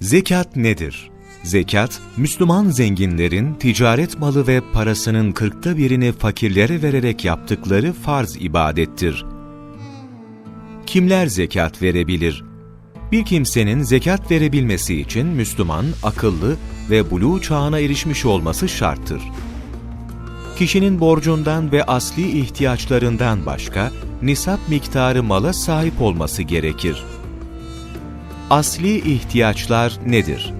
Zekat nedir? Zekat, Müslüman zenginlerin ticaret malı ve parasının kırkta birini fakirlere vererek yaptıkları farz ibadettir. Kimler zekat verebilir? Bir kimsenin zekat verebilmesi için Müslüman, akıllı ve buluğ çağına erişmiş olması şarttır. Kişinin borcundan ve asli ihtiyaçlarından başka, nisap miktarı mala sahip olması gerekir. Asli ihtiyaçlar nedir?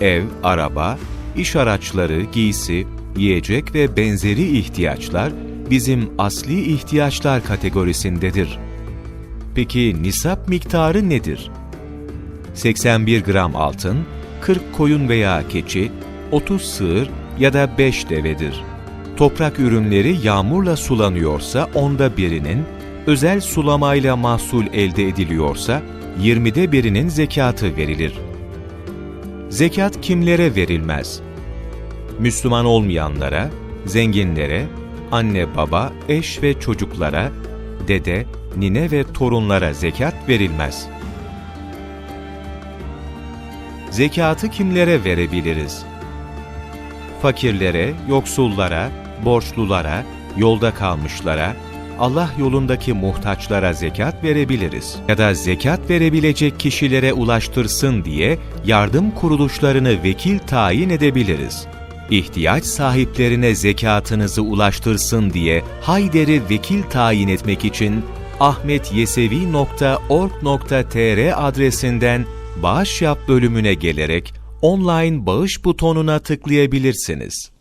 Ev, araba, iş araçları, giysi, yiyecek ve benzeri ihtiyaçlar bizim asli ihtiyaçlar kategorisindedir. Peki nisap miktarı nedir? 81 gram altın, 40 koyun veya keçi, 30 sığır ya da 5 devedir. Toprak ürünleri yağmurla sulanıyorsa onda birinin, özel sulamayla mahsul elde ediliyorsa 20'de birinin zekatı verilir. Zekat kimlere verilmez? Müslüman olmayanlara, zenginlere, anne baba, eş ve çocuklara, dede, nine ve torunlara zekat verilmez. Zekatı kimlere verebiliriz? Fakirlere, yoksullara, borçlulara, yolda kalmışlara, Allah yolundaki muhtaçlara zekat verebiliriz. Ya da zekat verebilecek kişilere ulaştırsın diye yardım kuruluşlarını vekil tayin edebiliriz. İhtiyaç sahiplerine zekatınızı ulaştırsın diye Hayder'i vekil tayin etmek için ahmetyesevi.org.tr adresinden bağış yap bölümüne gelerek online bağış butonuna tıklayabilirsiniz.